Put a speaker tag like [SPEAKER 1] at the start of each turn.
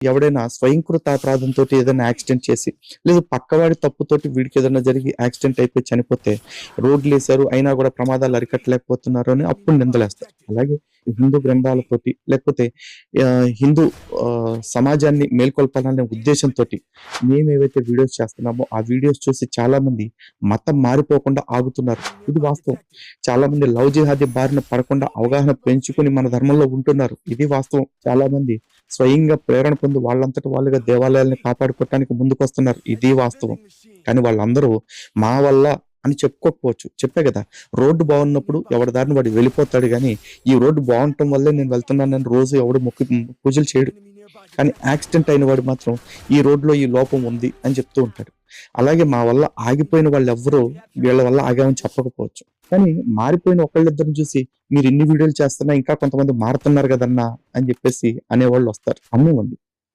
[SPEAKER 1] ఎవడైనా స్వయంకృత అపరాధంతో ఏదైనా యాక్సిడెంట్ చేసి లేదా పక్కవాడి తప్పుతోటి వీడికి ఏదైనా జరిగి యాక్సిడెంట్ అయిపోయి చనిపోతే రోడ్లు వేశారు అయినా కూడా ప్రమాదాలు అరికట్టలేకపోతున్నారు అని అప్పుడు నిందలేస్తారు. అలాగే హిందూ గ్రంథాలతోటి లేకపోతే హిందూ సమాజాన్ని మేల్కొల్పాలనే ఉద్దేశంతో మేము ఏవైతే వీడియోస్ చేస్తున్నామో ఆ వీడియోస్ చూసి చాలా మంది మతం మారిపోకుండా ఆగుతున్నారు. ఇది వాస్తవం. చాలా మంది లవ్ జిహాది బారిన పడకుండా అవగాహన పెంచుకుని మన ధర్మంలో ఉంటున్నారు. ఇది వాస్తవం. చాలా మంది స్వయంగా ప్రేరణ పొంది వాళ్ళంతటి వాళ్ళుగా దేవాలయాల్ని కాపాడుకోవటానికి ముందుకు వస్తున్నారు ఇది వాస్తవం. కానీ వాళ్ళందరూ మా వల్ల అని చెప్పుకోకపోవచ్చు. చెప్పే కదా రోడ్డు బాగున్నప్పుడు ఎవరి దారిని వాడు వెళ్ళిపోతాడు కానీ ఈ రోడ్డు బాగుండటం వల్లే నేను వెళ్తున్నానని రోజు ఎవడు మొక్కి పూజలు చేయడు. కానీ యాక్సిడెంట్ అయిన వాడు మాత్రం ఈ రోడ్లో ఈ లోపం ఉంది అని చెప్తూ ఉంటాడు. అలాగే మా వల్ల ఆగిపోయిన వాళ్ళు ఎవ్వరూ వీళ్ళ వల్ల ఆగామని చెప్పకపోవచ్చు. కానీ మారిపోయిన ఒకళ్ళిద్దరిని చూసి మీరు ఇన్ని వీడియోలు చేస్తున్నా ఇంకా కొంతమంది మారుతున్నారు కదన్నా అని చెప్పేసి అనేవాళ్ళు వస్తారు. అమ్మేవండి